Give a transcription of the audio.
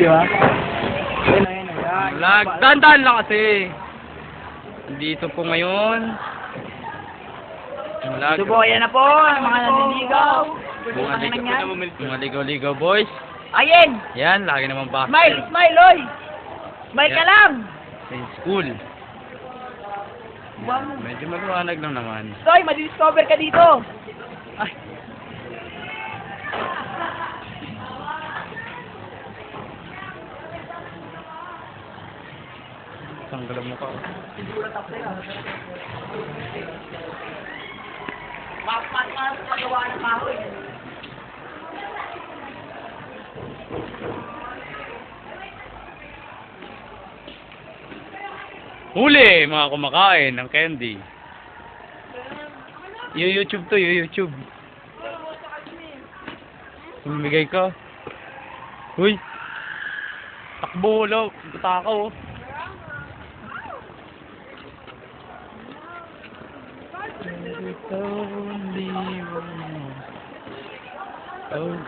di ba? Ayun, ayun, ayun. Lag, dandan lang kasi. Dito po ngayon. Lag. Subukan na po, ang mga naniligaw. Mga ligaw, mga ligaw-ligaw boys. Ayun! Yan, lagi naman ba? Smile, smile, oy! Smile ka lang! Sa school. Wow. Medyo maliwanag lang naman. Soy, madidiscover ka dito. Ay. Tanggalan mo ka. Mapat ka sa paggawa ng kahoy. Huli, mga kumakain ng candy. You-YouTube to, you-YouTube. Bumigay ka. Uy! Takbo, lo. Takaw, oh. Let it only run. Oh.